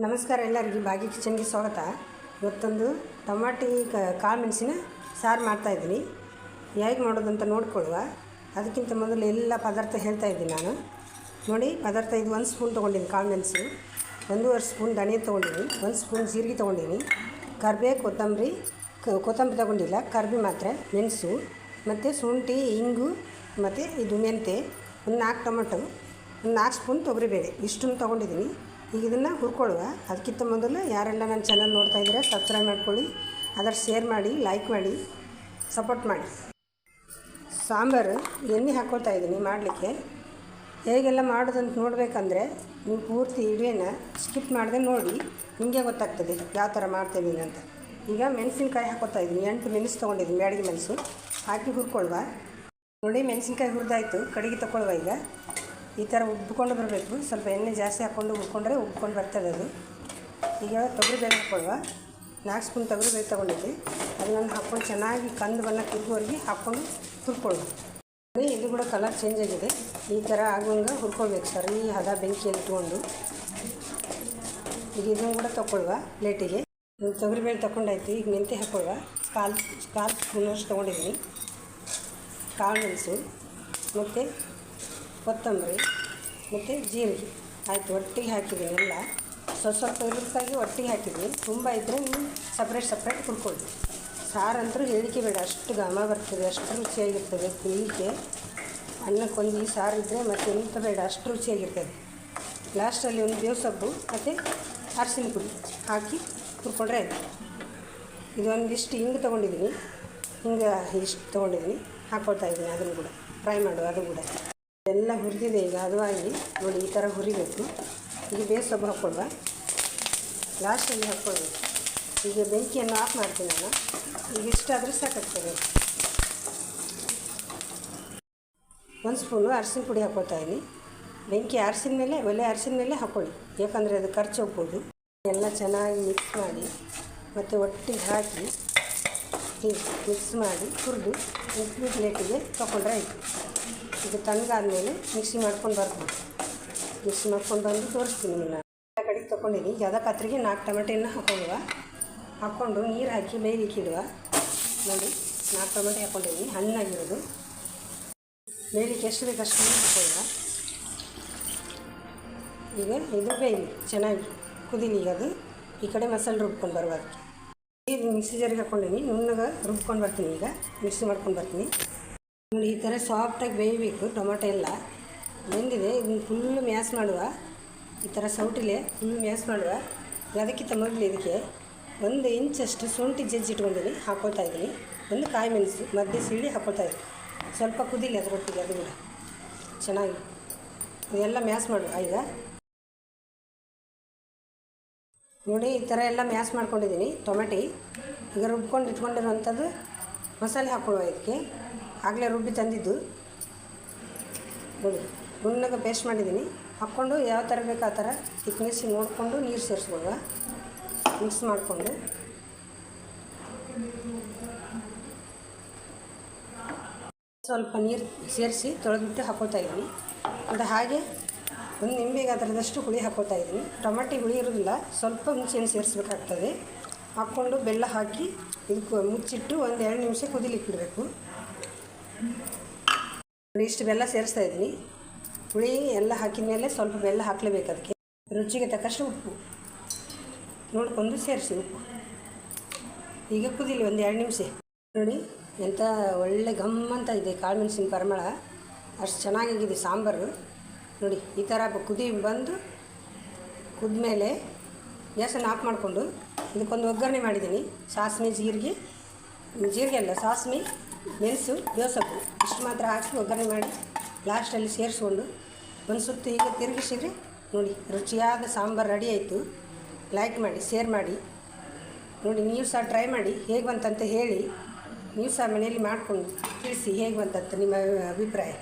ನಮಸ್ಕಾರ ಎಲ್ಲರಿಗೂ. ಬಾಗಿ ಕಿಚನ್ಗೆ ಸ್ವಾಗತ. ಇವತ್ತೊಂದು ಟಮಾಟಿ ಕಾಳು ಮೆಣಸಿನ ಸಾರು ಮಾಡ್ತಾಯಿದ್ದೀನಿ ಹೇಗೆ ಮಾಡೋದಂತ ನೋಡ್ಕೊಳ್ಳುವ. ಅದಕ್ಕಿಂತ ಮೊದಲು ಎಲ್ಲ ಪದಾರ್ಥ ಹೇಳ್ತಾ ಇದ್ದೀನಿ ನಾನು. ನೋಡಿ, ಪದಾರ್ಥ ಇದು ಒಂದು ಸ್ಪೂನ್ ತೊಗೊಂಡಿನಿ ಕಾಳು ಮೆಣಸು. ಒಂದೂವರೆ ಸ್ಪೂನ್ ಧನಿಯಾ ತೊಗೊಂಡಿದ್ದೀನಿ, ಒಂದು ಸ್ಪೂನ್ ಜೀರಿಗೆ ತೊಗೊಂಡಿನಿ ಕರ್ಬೆ, ಕೊತ್ತಂಬರಿ ಕೊತ್ತಂಬರಿ ತೊಗೊಂಡಿಲ್ಲ, ಕರ್ಬಿ ಮಾತ್ರ, ಮೆಣಸು, ಮತ್ತು ಶುಂಠಿ, ಇಂಗು, ಮತ್ತು ಇದು ಮೆಂತೆ ಒಂದು ನಾಲ್ಕು ಟೊಮೆಟೊ, ಒಂದು ನಾಲ್ಕು ಸ್ಪೂನ್ ತೊಗರಿಬೇಳೆ. ಇಷ್ಟನ್ನು ತೊಗೊಂಡಿದ್ದೀನಿ. ಈಗ ಇದನ್ನು ಹುರ್ಕೊಳ್ಳುವ. ಅದಕ್ಕಿಂತ ಮೊದಲು ಯಾರೆಲ್ಲ ನನ್ನ ಚಾನಲ್ ನೋಡ್ತಾ ಇದ್ದೀರಾ ಸಬ್ಸ್ಕ್ರೈಬ್ ಮಾಡ್ಕೊಳ್ಳಿ. ಅದರ ಶೇರ್ ಮಾಡಿ ಲೈಕ್ ಮಾಡಿ ಸಪೋರ್ಟ್ ಮಾಡಿ. ಸಾಂಬಾರು ಎಣ್ಣೆ ಹಾಕ್ಕೊಳ್ತಾ ಇದ್ದೀನಿ ಮಾಡಲಿಕ್ಕೆ. ಹೇಗೆಲ್ಲ ಮಾಡೋದಂತ ನೋಡಬೇಕಂದ್ರೆ ನೀವು ಪೂರ್ತಿ ಇಡುವೆನ ಸ್ಕಿಪ್ ಮಾಡದೆ ನೋಡಿ, ನಿಮಗೆ ಗೊತ್ತಾಗ್ತದೆ ಯಾವ ಥರ ಮಾಡ್ತೇವೆ ಅಂತ. ಈಗ ಮೆಣಸಿನ್ಕಾಯಿ ಹಾಕೋತಾ ಇದ್ದೀನಿ. ಎಂಟು ಮೆಣಸು ತೊಗೊಂಡಿದ್ದೀನಿ ಬ್ಯಾಡಿಗೆ ಮೆಣಸು. ಹಾಕಿ ಹುರ್ಕೊಳ್ವಾ ನೋಡಿ ಮೆಣಸಿನ್ಕಾಯಿ ಹುರಿದಾಯ್ತು. ಕಡೆಗೆ ತೊಗೊಳ್ಳುವ ಈಗ. ಈ ಥರ ಉಬ್ಬಿಕೊಂಡು ಬರಬೇಕು. ಸ್ವಲ್ಪ ಎಣ್ಣೆ ಜಾಸ್ತಿ ಹಾಕ್ಕೊಂಡು ಉಬ್ಕೊಂಡ್ರೆ ಉಬ್ಕೊಂಡು ಬರ್ತದೆ ಅದು. ಈಗ ತೊಗರಿಬೇಳೆ ಹಾಕ್ಕೊಳ್ವಾ ನಾಲ್ಕು ಸ್ಪೂನ್ ತೊಗರಿಬೇಳೆ ತೊಗೊಂಡಿದ್ದೆ. ಅದನ್ನು ಹಾಕ್ಕೊಂಡು ಚೆನ್ನಾಗಿ ಕಂದು ಬಣ್ಣ ತಿರುಗುವರೆಗೆ ಹಾಕ್ಕೊಂಡು ಹುರ್ಕೊಳ್ಳುವ ಇದು ಕೂಡ ಕಲರ್ ಚೇಂಜ್ ಆಗಿದೆ. ಈ ಥರ ಆಗುವಂಗೆ ಹುರ್ಕೊಳ್ಬೇಕು. ಸರಿ, ಹದ ಬೆಂಕಿಯಲ್ಲಿ ಇಟ್ಕೊಂಡು. ಈಗ ಇದನ್ನು ಕೂಡ ತೊಗೊಳ್ವಾ ಪ್ಲೇಟಿಗೆ. ತೊಗರಿಬೇಳೆ ತೊಗೊಂಡಾಯ್ತು ಈಗ ಮೆಂತೆ ಹಾಕ್ಕೊಳ್ವಾ ಕಾಲು ಕಾಲು ಸ್ಪೂನಷ್ಟು ತೊಗೊಂಡಿದ್ದೀನಿ. ಕಾಳು ಮೆಣಸು. ಮತ್ತು ಕೊತ್ತಂಬರಿ, ಮತ್ತು ಜೀರಿಗೆ. ಆಯಿತು, ಒಟ್ಟಿಗೆ ಹಾಕಿದ್ದೀನಿ ಎಲ್ಲ. ಸ್ವಲ್ಪ ಸ್ವಲ್ಪ ಇರುತ್ತಾಗಿ ಒಟ್ಟಿಗೆ ಹಾಕಿದ್ದೀನಿ ತುಂಬ ಇದ್ದರೆ ನೀವು ಸಪ್ರೇಟ್ ಸಪ್ರೇಟ್ ಕುಡ್ಕೊಳ್ಳಿ ಸಾರಂತರೂ ಹೇಳಿಕೆ ಬೇಡ. ಅಷ್ಟು ಘಮ ಬರ್ತದೆ, ಅಷ್ಟು ರುಚಿಯಾಗಿರ್ತದೆ ತಿನ್ನಲಿಕ್ಕೆ ಅನ್ನಕ್ಕೊಂದು ಈ ಸಾರು ಇದ್ದರೆ ಮತ್ತೆ ಎಂತ ಬೇಡ, ಅಷ್ಟು ರುಚಿಯಾಗಿರ್ತದೆ. ಲಾಸ್ಟಲ್ಲಿ ಒಂದು ಬೇವು ಮತ್ತು ಅರಸಿನ ಪುಡಿ ಹಾಕಿ ಹುರ್ಕೊಂಡ್ರೆ ಆಯಿತು. ಇದೊಂದಿಷ್ಟು ಹಿಂಗೆ ತೊಗೊಂಡಿದ್ದೀನಿ. ಹಿಂಗೆ ಇಷ್ಟು ತೊಗೊಂಡಿದ್ದೀನಿ. ಹಾಕ್ಕೊಳ್ತಾ ಇದ್ದೀನಿ ಅದನ್ನು ಕೂಡ. ಫ್ರೈ ಮಾಡುವ ಅದು ಕೂಡ. ಎಲ್ಲ ಹುರಿದಿದೆ ಈಗ ಅದು ಆಗಿ ನೋಡಿ ಈ ಥರ ಹುರಿಬೇಕು. ಈಗ ಬೇಸ್ ಸೊಪ್ಪು ಹಾಕ್ಕೊಳ್ವಾ ಲಾಸ್ಟಲ್ಲಿ ಹಾಕ್ಕೊಳ್ಬೇಕು. ಈಗ ಬೆಂಕಿಯನ್ನು ಆಫ್ ಮಾಡ್ತೀನಿ ನಾನು. ಈಗ ಇಷ್ಟಾದರೂ ಸಾಕಾಗ್ತದೆ. ಒಂದು ಸ್ಪೂನು ಅರಸಿನ ಪುಡಿ ಹಾಕ್ಕೊಳ್ತಾ ಇದ್ದೀನಿ. ಬೆಂಕಿ ಆರಿಸಿದ ಮೇಲೆ, ಒಲೆ ಆರಿಸಿದ ಮೇಲೆ ಹಾಕ್ಕೊಳ್ಳಿ. ಯಾಕಂದರೆ ಅದು ಖರ್ಚು ಹೋಗ್ಬೋದು ಎಲ್ಲ ಚೆನ್ನಾಗಿ ಮಿಕ್ಸ್ ಮಾಡಿ, ಮತ್ತು ಒಟ್ಟಿಗೆ ಹಾಕಿ, ಹೀಗೆ ಮಿಕ್ಸ್ ಮಾಡಿ, ಹುರಿದು ಇಡ್ಲಿ ಪ್ಲೇಟಿಗೆ ತೊಗೊಂಡ್ರೆ ಆಯಿತು. ಇದು ತಣ್ಣಗಾದ್ಮೇಲೆ ಮಿಕ್ಸಿ ಮಾಡ್ಕೊಂಡು ಬರ್ತೀನಿ. ಮಿಕ್ಸಿ ಮಾಡ್ಕೊಂಡು ಬಂದು ತೋರಿಸ್ತೀನಿ ಎಲ್ಲ ಕಡೆಗೆ ತೊಗೊಂಡಿನಿ. ಈಗ ಕತ್ರಿಗೆ ನಾಲ್ಕು ಟೊಮೆಟೆನ ಹಾಕೊಳ್ಳುವ. ಹಾಕ್ಕೊಂಡು ನೀರು ಹಾಕಿ ಬೇಯಲಿಕ್ಕೆ ಇಡುವ ನೋಡಿ, ನಾಲ್ಕು ಟೊಮೆಟೆ ಹಾಕ್ಕೊಂಡಿದ್ದೀನಿ ಹಣ್ಣಾಗಿರೋದು. ಬೇಯಲಿಕ್ಕೆ ಎಷ್ಟು ಬೇಕು ಅಷ್ಟು ಈಗ ಇದು ಬೇಯಲಿ. ಚೆನ್ನಾಗಿ ಕುದೀಲಿ ಈಗ ಅದು. ಈ ಕಡೆ ಮಸಾಲೆ ರುಬ್ಕೊಂಡು ಬರುವ ಅದಕ್ಕೆ ಮಿಕ್ಸಿ ಜಾರಿಗೆ ಹಾಕ್ಕೊಂಡಿದ್ದೀನಿ ನುಣ್ಣಗೆ ರುಬ್ಕೊಂಡು ಬರ್ತೀನಿ ಈಗ. ಮಿಕ್ಸಿ ಮಾಡ್ಕೊಂಡು ಬರ್ತೀನಿ. ನೋಡಿ, ಈ ಥರ ಸಾಫ್ಟಾಗಿ ಬೇಯಬೇಕು ಟೊಮೊಟೊ ಎಲ್ಲ. ಬೆಂದಿದೆ, ಇದನ್ನ ಫುಲ್ಲು ಮ್ಯಾಸ್ ಮಾಡುವ. ಈ ಥರ ಸೌಟಿಲೆ ಫುಲ್ ಮ್ಯಾಸ್ ಮಾಡುವ. ಅದಕ್ಕಿಂತ ಮೊದಲು ಇದಕ್ಕೆ ಒಂದು ಇಂಚಷ್ಟು ಶುಂಠಿ ಜಜ್ಜಿ ಇಟ್ಕೊಂಡಿದ್ದೀನಿ ಹಾಕ್ಕೊಳ್ತಾ ಇದ್ದೀನಿ. ಒಂದು ಕಾಯಿ ಮೆಣಸು, ಮಧ್ಯೆ ಸೀಳಿ ಹಾಕ್ಕೊಳ್ತಾ ಇದ್ದೀನಿ. ಸ್ವಲ್ಪ ಕುದಿಲಿ ಅದರೊಟ್ಟಿಗೆ, ಅದು ಕೂಡ. ಚೆನ್ನಾಗಿ. ಇದೆಲ್ಲ ಮ್ಯಾಸ್ ಮಾಡುವ ಈಗ ನೋಡಿ, ಈ ಥರ ಎಲ್ಲ ಮ್ಯಾಸ್ ಮಾಡ್ಕೊಂಡಿದ್ದೀನಿ, ಟೊಮೆಟಿ. ಈಗ ರುಬ್ಕೊಂಡು ಇಟ್ಕೊಂಡಿರೋವಂಥದ್ದು ಮಸಾಲೆ ಹಾಕ್ಕೊಳ್ಳುವ ಇದಕ್ಕೆ. ಆಗಲೇ ರುಬ್ಬಿ ತಂದಿದ್ದು. ನೋಡಿ ನುಣ್ಣಗೆ ಪೇಸ್ಟ್ ಮಾಡಿದ್ದೀನಿ. ಹಾಕ್ಕೊಂಡು ಯಾವ ಥರ ಬೇಕು ಆ ಥರ ಥಿಕ್ನೆಸ್ ನೋಡಿಕೊಂಡು ನೀರು ಸೇರಿಸ್ಕೊಳ್ಳುವ. ಮಿಕ್ಸ್ ಮಾಡಿಕೊಂಡು. ಸ್ವಲ್ಪ ನೀರು ಸೇರಿಸಿ ತೊಳೆದ್ಬಿಟ್ಟು ಹಾಕೋತಾ ಇದ್ದೀನಿ. ಅದು ಹಾಗೆ ಒಂದು ನಿಂಬೆಗೆ ಅದರದಷ್ಟು ಹುಳಿ ಹಾಕೋತಾ ಇದ್ದೀನಿ. ಟೊಮಾಟಿ ಹುಳಿ ಇರೋದಿಲ್ಲ ಸ್ವಲ್ಪ ಹುಣಸೆಹಣ್ಣು ಸೇರಿಸ್ಬೇಕಾಗ್ತದೆ. ಹಾಕ್ಕೊಂಡು ಬೆಲ್ಲ ಹಾಕಿ ಇದು ಮುಚ್ಚಿಟ್ಟು ಒಂದು ಎರಡು ನಿಮಿಷ ಕುದಿಲಿಕ್ಕೆ ಬಿಡಬೇಕು ಇಷ್ಟು ಬೆಲ್ಲ ಸೇರಿಸ್ತಾ ಇದ್ದೀನಿ. ಹುಳಿ ಎಲ್ಲ ಹಾಕಿದ ಮೇಲೆ ಸ್ವಲ್ಪ ಬೆಲ್ಲ ಹಾಕಲೇಬೇಕು ಅದಕ್ಕೆ. ರುಚಿಗೆ ತಕ್ಕಷ್ಟು ಉಪ್ಪು. ನೋಡಿಕೊಂಡು ಸೇರಿಸಿ ಉಪ್ಪು. ಈಗ ಕುದಿಲಿ, ಒಂದು ಎರಡು ನಿಮಿಷ. ನೋಡಿ ಎಂಥ ಒಳ್ಳೆ ಘಮ್ ಅಂತ ಇದೆ ಕಾಳು ಮೆಣಸಿನ ಪರಿಮಳ. ಅಷ್ಟು ಚೆನ್ನಾಗಿದೆ ಸಾಂಬಾರು. ನೋಡಿ, ಈ ಥರ ಕುದಿ ಬಂದು ಕುದ್ಮೇಲೆ ಗ್ಯಾಸನ್ನು ಆಫ್ ಮಾಡಿಕೊಂಡು ಇದಕ್ಕೊಂದು ಒಗ್ಗರಣೆ ಮಾಡಿದ್ದೀನಿ. ಸಾಸಿವೆ ಜೀರಿಗೆ. ಜೀರಿಗೆ ಅಲ್ಲ ಸಾಸಿವೆ ಮೆಣಸು, ಬೇವಸೊಪ್ಪು. ಇಷ್ಟು ಮಾತ್ರ ಹಾಕಿ ಒಗ್ಗರಣೆ ಮಾಡಿ ಲಾಸ್ಟಲ್ಲಿ ಸೇರಿಸ್ಕೊಂಡು ಒಂದು ಸುತ್ತು ಈಗ ತಿರುಗಿಸಿದ್ರೆ ನೋಡಿ, ರುಚಿಯಾದ ಸಾಂಬಾರು ರೆಡಿ ಆಯಿತು. ಲೈಕ್ ಮಾಡಿ ಶೇರ್ ಮಾಡಿ. ನೋಡಿ, ನೀವು ಸಹ ಟ್ರೈ ಮಾಡಿ, ಹೇಗೆ ಬಂತಂತ ಹೇಳಿ. ನೀವು ಸಹ ಮನೆಯಲ್ಲಿ ಮಾಡಿಕೊಂಡು ತಿಳಿಸಿ ಹೇಗೆ ಬಂತಂತ ನಿಮ್ಮ ಅಭಿಪ್ರಾಯ.